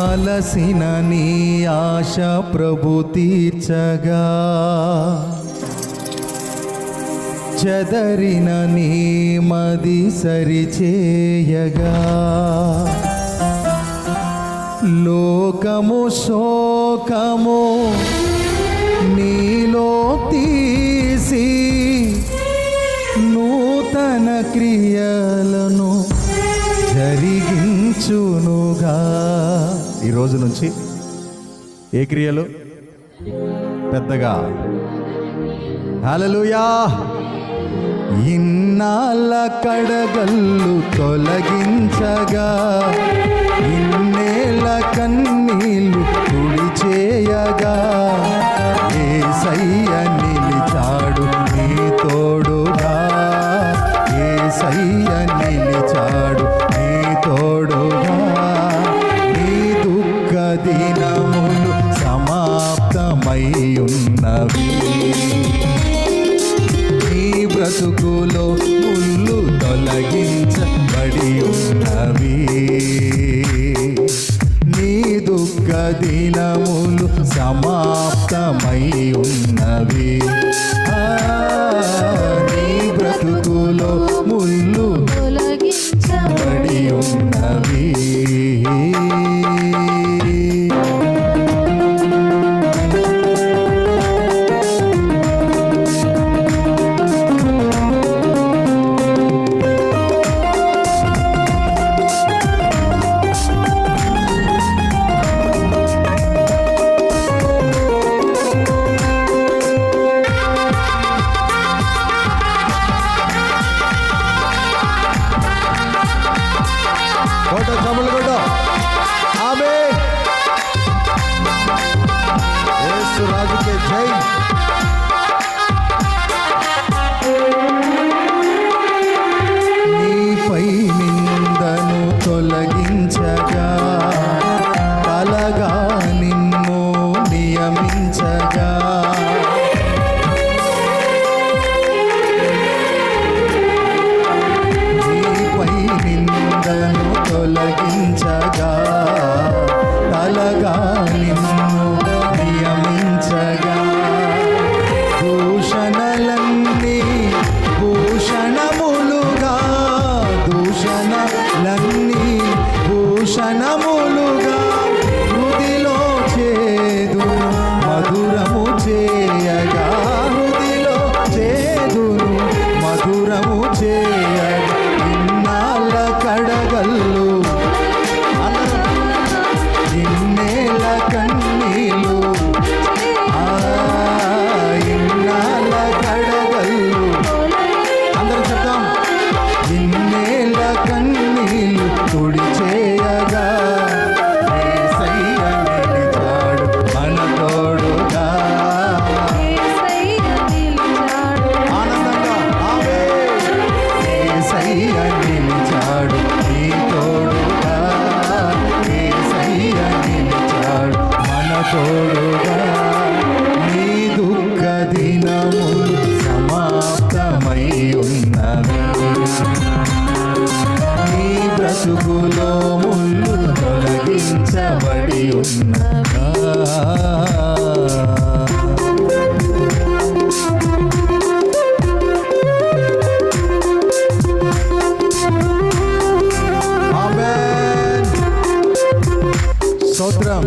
అలసిన నీ ఆశ ప్రభు తీర్చగా. చదరిన నీ మది సరిచేయగా. లోకము శోకము నీలో తీసి నూతన క్రియలను జరిగించునుగా. ఈ రోజు నుంచి ఏ క్రియలు? పెద్దగా. హలలుయా ఇన్నాళ్ళ కడగల్లు తొలగించగా ఇన్నేళ్ళ కన్నీళ్ళు తుడిచేయగా ఏసయ్య నిలిచాడు నీ తోడుగా ఏ సయ్య నిలిచాడు బ్రతుకులో ముళ్ళు తొలగించబడి ఉన్నవి. నీ దుఃఖ దినములు సమాప్తమై ఉన్న Hey. తోడుగా నీ దుఃఖ దినములు సమాప్తమై ఉన్నవి నీ బ్రతుకులో ముళ్ళు తొలగించబడి ఉన్నదా? ఆమేన్ స్తోత్రం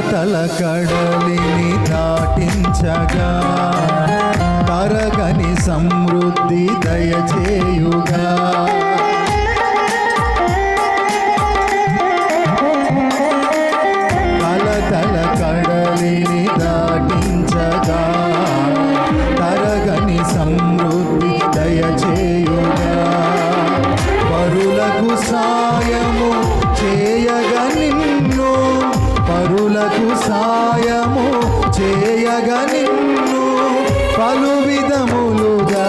తల కడలిని దాటించగా తరగని సమృద్ధి దయచేయుగా. మనకు సాయము చేయగ నిన్ను పలు విధములుగా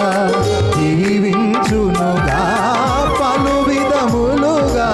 జీవించునుగా పలు విధములుగా